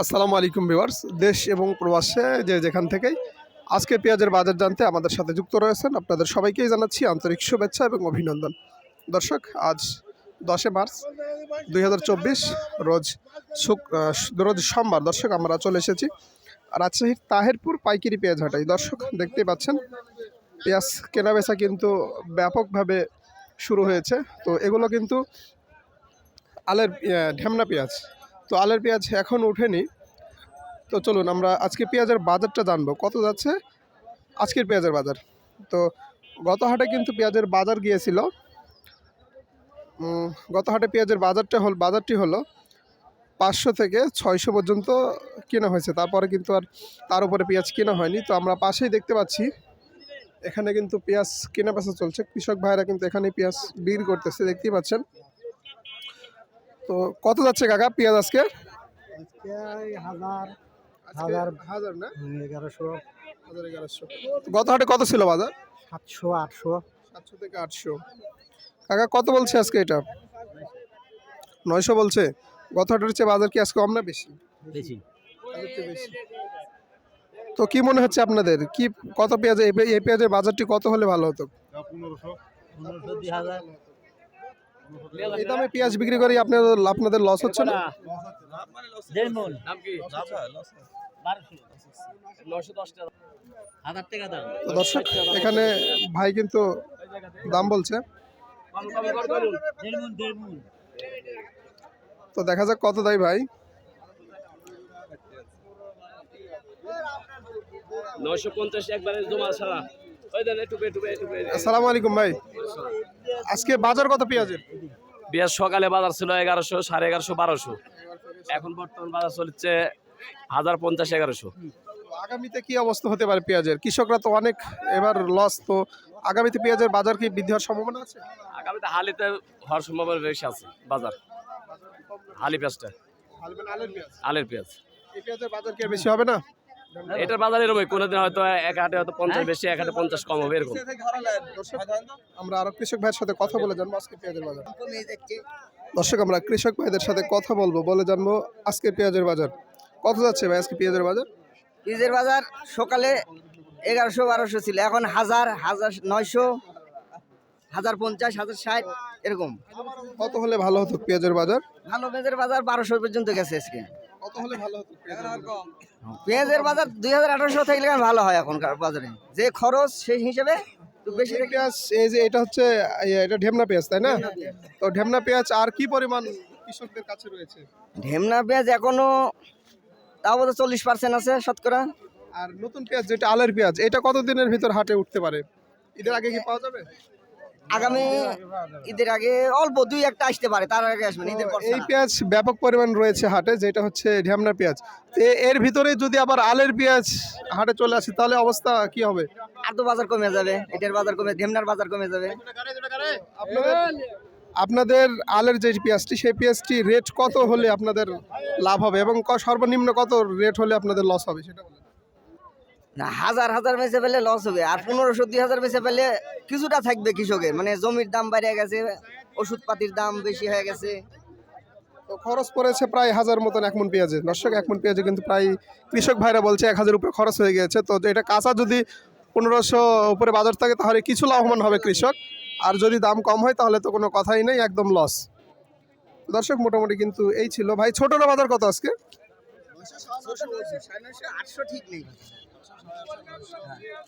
আসসালামু আলাইকুম ভিউয়ার্স, দেশ এবং প্রবাসে যে যেখান থেকেই আজকে পেঁয়াজের বাজার জানতে আমাদের সাথে যুক্ত রয়েছেন আপনাদের সবাইকেই জানাচ্ছি আন্তরিক শুভেচ্ছা এবং অভিনন্দন। দর্শক, আজ দশে মার্চ দুই হাজার চব্বিশ, রোজ শুক রোজ সোমবার, দর্শক, আমরা চলে এসেছি রাজশাহীর তাহেরপুর পাইকারি পেঁয়াজ হাটাই দর্শক, দেখতেই পাচ্ছেন, পেঁয়াজ কেনাবেচা কিন্তু ব্যাপকভাবে শুরু হয়েছে। তো এগুলো কিন্তু আলের ঢেমনা পেঁয়াজ। তো আলের পেঁয়াজ এখন ওঠেনি। তো চলুন আমরা আজকে পেঁয়াজের বাজারটা জানব। কত যাচ্ছে? আজকের পেঁয়াজের বাজার। তো গত হাটে কিন্তু পেঁয়াজের বাজার গিয়েছিল। গত হাটে পেঁয়াজের বাজারটা হল বাজারটি হলো পাঁচশো থেকে ছয়শো পর্যন্ত কেনা হয়েছে। তারপরে কিন্তু আর তার উপরে পেঁয়াজ কেনা হয়নি। তো আমরা পাশেই দেখতে পাচ্ছি, এখানে কিন্তু পেঁয়াজ কেনা বেচা চলছে। কৃষক ভাইরা কিন্তু এখানে পেঁয়াজ বিক্রি করতেছে। দেখতেই পাচ্ছেন। তো কত যাচ্ছে কাকা পেঁয়াজ আজকে? হাজার হাজার। হাজার না? এগারোশো। হাজার এগারোশো। গত হাটে কত ছিল বাজার? সাতশো আটশো। সাতশো থেকে আটশো। কাকা কত বলছে আজকে এটা? নয়শো বলছে। গত হাটের চেয়ে বাজার কি আজকে কম না বেশি? বেশি। বেশি। তো কি মনে হচ্ছে আপনাদের? কি কত পেঁয়াজ এই পেঁয়াজের বাজারটি কত হলে ভালো হতো? পনেরোশো দুই হাজার। এই দামে পেঁয়াজ বিক্রি করে আপনাদের আপনাদের লস হচ্ছে না? মন দর্শক এখানে ভাই কিন্তু দাম বলছে। তো দেখা যাক কত দেয় ভাই। নয়শো পঞ্চাশ একবারে জমা ছাড়া। ওই দেন একটু একটু একটু আসসালামু আলাইকুম ভাই। আজকে বাজার কত পেঁয়াজের? বিয়ার সকালে বাজার ছিল এগারোশো সাড়ে এগারোশো বারোশো। এখন বর্তমান বাজার চলছে হাজার পঞ্চাশ এগারোশো। আগামীতে কি অবস্থা হতে পারে পেঁয়াজের? কৃষকরা তো অনেক এবার লস তো আগামীতে পেঁয়াজের বাজার কি বৃদ্ধি হওয়ার সম্ভাবনা আছে? আগামীতে হালিতে হওয়ার সম্ভাবনা বেশি আছে বাজার। হালি পেঁয়াজটা। আলের পেঁয়াজ। এই পেঁয়াজের বাজার কি বেশি হবে না? এটার বাজার এরকম কোনোদিন হয়তো এক হাটে হয়তো পঞ্চাশ বেশি এক হাটে পঞ্চাশ কম হবে এরকম। আমরা আরও কৃষক ভাইয়ের সাথে কথা বলে জানব আজকে পেঁয়াজের বাজার। দর্শক আমরা কৃষক ভাইদের সাথে কথা বলব বলে জানব আজকে পেঁয়াজের বাজার। কত যাচ্ছে ভাই আজকে পেঁয়াজের বাজার? পিজের বাজার সকালে এগারোশো বারোশো ছিল এখন হাজার হাজার নয়শো হাজার পঞ্চাশ হাজার ষাট এরকম। কত হলে ভালো হতো পেঁয়াজের বাজার? ভালো পেঁয়াজের বাজার বারোশো পর্যন্ত গেছে আজকে। পেঁয়াজের বাজার? দুই হাজার আঠারোশো থাকলে ভালো হয় এখনকার বাজারে। যে খরচ সেই হিসেবে বেশি পেঁয়াজ এই যে এটা হচ্ছে এটা ঢেমনা পেঁয়াজ তাই না? তো ঢেমনা পেঁয়াজ আর কি পরিমাণ কৃষকদের কাছে রয়েছে? ঢেমনা পেঁয়াজ এখনও তাও বোধ চল্লিশ পার্সেন্ট আছে শতকরা। আর নতুন পেঁয়াজ যেটা আলের পেঁয়াজ এটা কতদিনের ভিতর হাটে উঠতে পারে? ঈদের আগে কি পাওয়া যাবে? আগামী ঈদের আগে অল্প দুই একটা আসতে পারে তার আগে আসবেন ঈদের পর এই পেঁয়াজ ব্যাপক পরিমাণ রয়েছে হাটে যেটা হচ্ছে ঢ্যামনা পেঁয়াজ। এর ভিতরে যদি আবার আলের পেঁয়াজ হাটে চলে আসে তাহলে অবস্থা কি হবে? আর তো বাজার কমে যাবে এটার বাজার কমে ঢেমনার বাজার কমে যাবে। আপনাদের আলের যে পেঁয়াজটি সেই পেঁয়াজটি রেট কত হলে আপনাদের লাভ হবে? এবং সর্বনিম্ন কত রেট হলে আপনাদের লস হবে সেটা না হাজার হাজার বেচে পেলে লস হবে। আর পনেরোশো দুই হাজার বেচে পেলে কিছুটা থাকবে কৃষকের। মানে জমির দাম বেড়ে গেছে ওষুধপাতির দাম বেশি হয়ে গেছে। তো খরচ পড়েছে প্রায় হাজার মতন এক মন পেঁয়াজে দর্শক এক মন পেঁয়াজে কিন্তু প্রায় কৃষক ভাইরা বলছে এক হাজার উপরে খরচ হয়ে গিয়েছে তো এটা কাঁচা যদি পনেরোশো উপরে বাজার থাকে তাহলে কিছু লাভবান হবে কৃষক। আর যদি দাম কম হয় তাহলে তো কোনো কথাই নেই একদম লস দর্শক মোটামুটি কিন্তু এই ছিল। ভাই ছোটটা বাজার কত আজকে? আটশো ঠিক নেই। Mua cá.